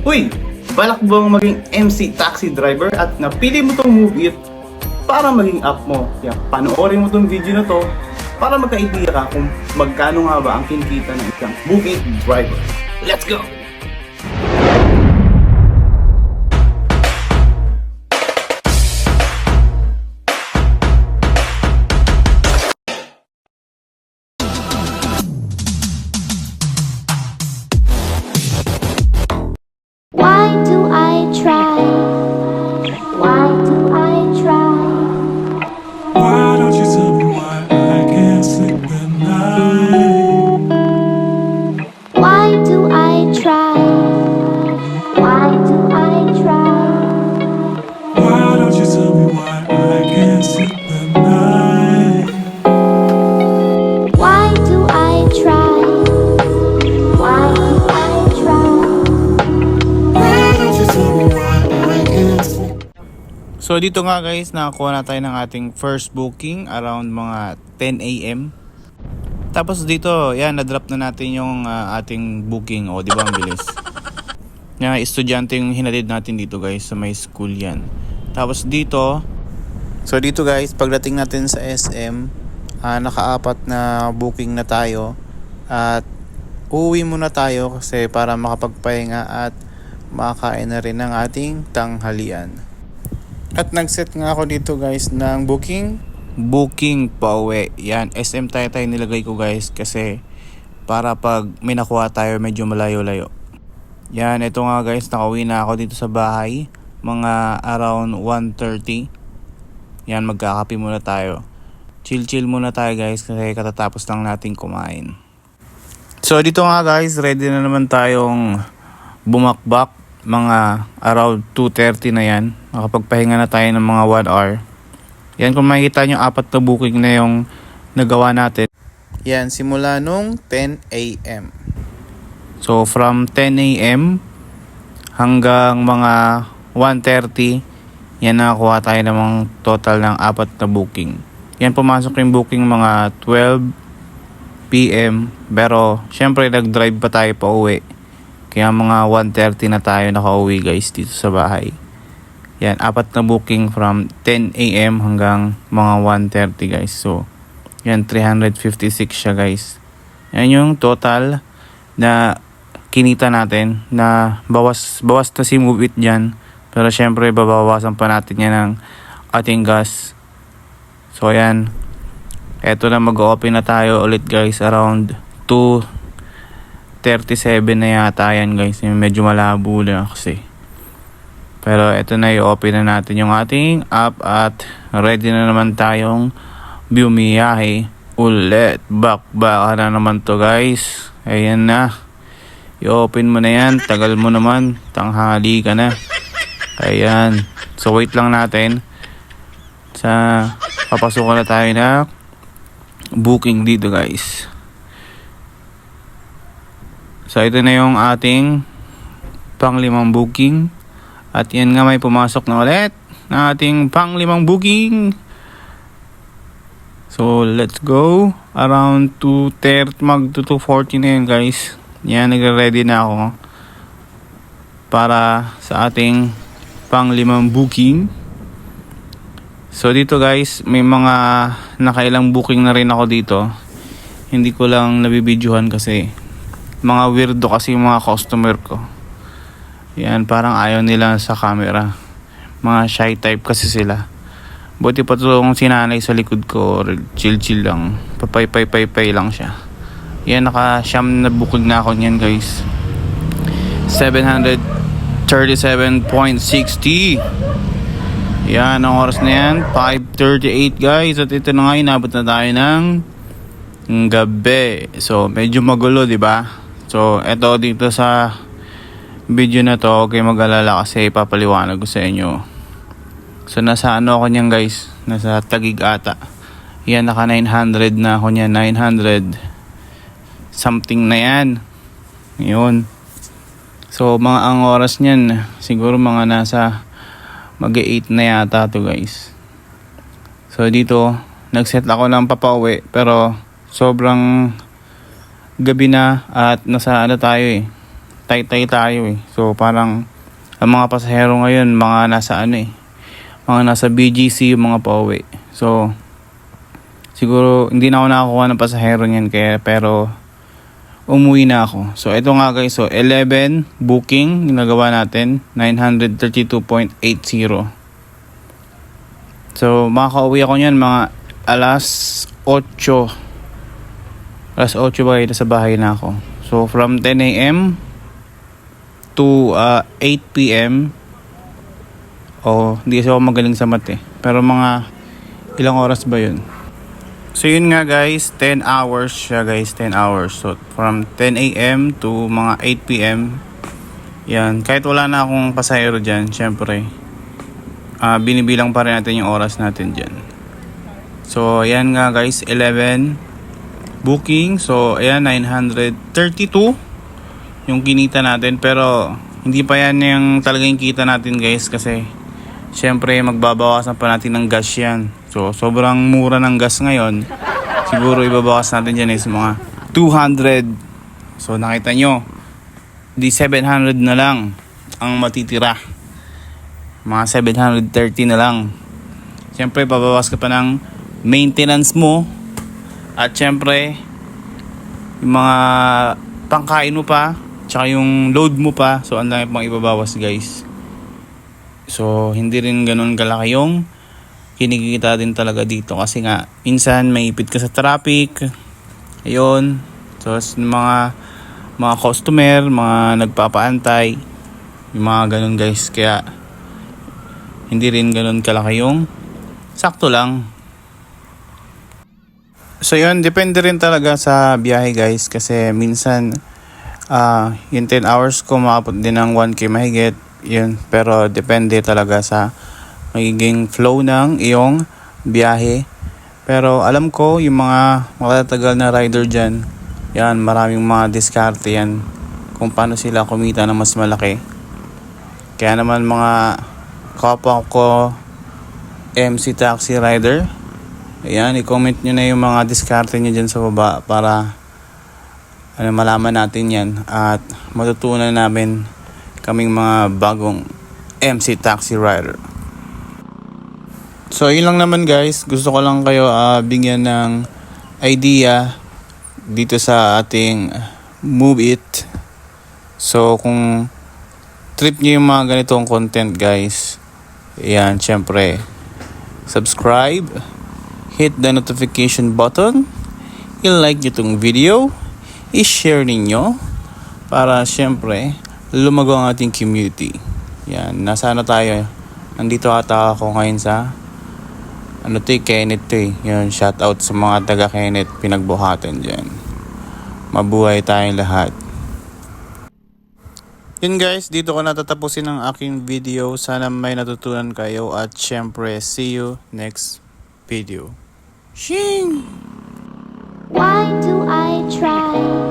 Uy! Balak bang maging MC taxi driver at napili mo tong move it para maging app mo. Kaya panoorin mo tong video na to para magka-idea ka kung magkano nga ba ang kinikita ng isang move it driver. Let's go! So dito nga guys, nakakuha na tayo ng ating first booking around mga 10 a.m. Tapos dito, yan, na-drop na natin yung ah, ating booking. O, di ba ang bilis? Nga, estudyante yung hinalid natin dito guys, sa may school yan. Tapos dito, so dito guys, pagdating natin sa SM, ah, nakaapat na booking na tayo. At uuwi muna tayo kasi para makapagpahinga at makakain na rin ng ating tanghalian. At nag-set nga ako dito guys ng booking. Booking pa uwi. Yan, SM Taytay nilagay ko guys kasi para pag may nakuha tayo medyo malayo-layo. Yan, ito nga guys, nakauwi na ako dito sa bahay. Mga around 1.30. Yan, magkakape muna tayo. Chill-chill muna tayo guys kasi katatapos lang natin kumain. So dito nga guys, ready na naman tayong bumakbak mga around 2.30 na yan. Nakapagpahinga na tayo ng mga 1 hour. Yan kung makikita nyo, apat na booking na yung nagawa natin. Yan, simula nung 10 a.m. So from 10 a.m. hanggang mga 1.30, yan nakakuha tayo ng mga total ng apat na booking. Yan pumasok yung booking mga 12 p.m. Pero syempre nag-drive pa tayo pa uwi. Kaya mga 1.30 na tayo nakauwi guys dito sa bahay. Yan, apat na booking from 10 a.m. hanggang mga 1.30 guys. So, yan, 356 siya guys. Yan yung total na kinita natin na bawas, bawas na si Move It dyan. Pero syempre, babawasan pa natin yan ng ating gas. So, yan. Eto na mag-open na tayo ulit guys around 2.37 na yata yan guys. Medyo malabo na kasi. Pero eto na i-open na natin yung ating app at ready na naman tayong bumiyahe ulit. Back na naman to guys. Ayan na. I-open mo na yan. Tagal mo naman. Tanghali ka na. Ayan. So wait lang natin. Sa papasukan na tayo na booking dito guys. So ito na yung ating panglimang booking. At yan nga may pumasok na ulit na ating panglimang booking. So let's go. Around 2.30 mag to 2.40 na yun guys. Yan nagre-ready na ako para sa ating panglimang booking. So dito guys, may mga nakailang booking na rin ako dito. Hindi ko lang nabibidyohan kasi mga weirdo kasi yung mga customer ko. Yan, parang ayaw nila sa camera. Mga shy type kasi sila. Buti pa itong sinanay sa likod ko, chill-chill lang. Papay-pay-pay-pay lang siya. Yan, naka-siyam na bukod na ako niyan guys. 737.60 yan, ang oras na yan, 5.38 guys. At ito na nga, inabot na tayo ng gabi. So, medyo magulo, di ba? So, eto dito sa video na to, huwag kayong mag-alala kasi ipapaliwanag ko sa inyo. So, nasa ano ako niyan guys? Nasa Tagig ata. Yan, naka 900 na ako niyan, 900 something na yan. Yun. So, mga ang oras niyan, siguro mga nasa mag 8 na yata to guys. So dito, nagset ako ng papauwi pero sobrang gabi na at nasa ano tayo eh. Tay-tay tayo eh. So parang ang mga pasahero ngayon, mga nasa ano eh, mga nasa BGC, yung mga pauwi. So, siguro hindi na ako nakakuha ng pasahero niyan kaya pero umuwi na ako. So ito nga guys, so 11 booking ginagawa natin, 932.80. So makakauwi ako niyan mga alas 8. Alas 8 ba sa bahay na ako. So from 10 a.m. to uh, 8 p.m. Oh, hindi kasi ako magaling sa mate. Pero mga ilang oras ba 'yun? So yun nga guys, 10 hours siya guys, 10 hours. So from 10 a.m. to mga 8 p.m. Yan, kahit wala na akong pasahero dyan, syempre, ah binibilang pa rin natin yung oras natin dyan. So yan nga guys, 11 booking. So ayan, 932 yung kinita natin. Pero hindi pa yan yung talagang kita natin guys kasi syempre magbabawasan pa natin ng gas yan. So sobrang mura ng gas ngayon. Siguro ibabawas natin dyan is mga 200. So nakita nyo, di 700 na lang ang matitira. Mga 730 na lang. Siyempre pabawas ka pa ng maintenance mo. At siyempre, yung mga pangkain mo pa, tsaka yung load mo pa. So, ang dami pang ibabawas guys. So, hindi rin ganun kalaki yung kinikita din talaga dito. Kasi nga, minsan may ipit ka sa traffic. Ayun. So, mga mga customer, mga nagpapaantay. Yung mga ganun guys. Kaya, hindi rin ganun kalaki yung sakto lang. So yun, depende rin talaga sa biyahe guys kasi minsan ah yung 10 hours ko maabot din ng 1k mahigit. Yun pero depende talaga sa magiging flow ng iyong biyahe. Pero alam ko yung mga matatagal na rider dyan yan maraming mga diskarte yan kung paano sila kumita ng mas malaki. Kaya naman mga kapwa ko MC taxi rider Ayan, i-comment nyo na yung mga diskarte nyo dyan sa baba para ano, malaman natin yan at matutunan namin kaming mga bagong MC Taxi Rider. So, yun lang naman guys. Gusto ko lang kayo ah, bigyan ng idea dito sa ating Move It. So, kung trip nyo yung mga ganitong content guys, ayan, syempre, subscribe, hit the notification button, i-like nyo itong video, i-share ninyo para syempre lumago ang ating community. Yan, nasa ano tayo? Nandito ata ako ngayon sa ano to eh, Kenneth to eh. Yun, shout out sa mga taga Kenneth, pinagbuhatan dyan. Mabuhay tayong lahat. Yun guys, dito ko natatapusin ang aking video. Sana may natutunan kayo at syempre, see you next video. Shing! Why do try?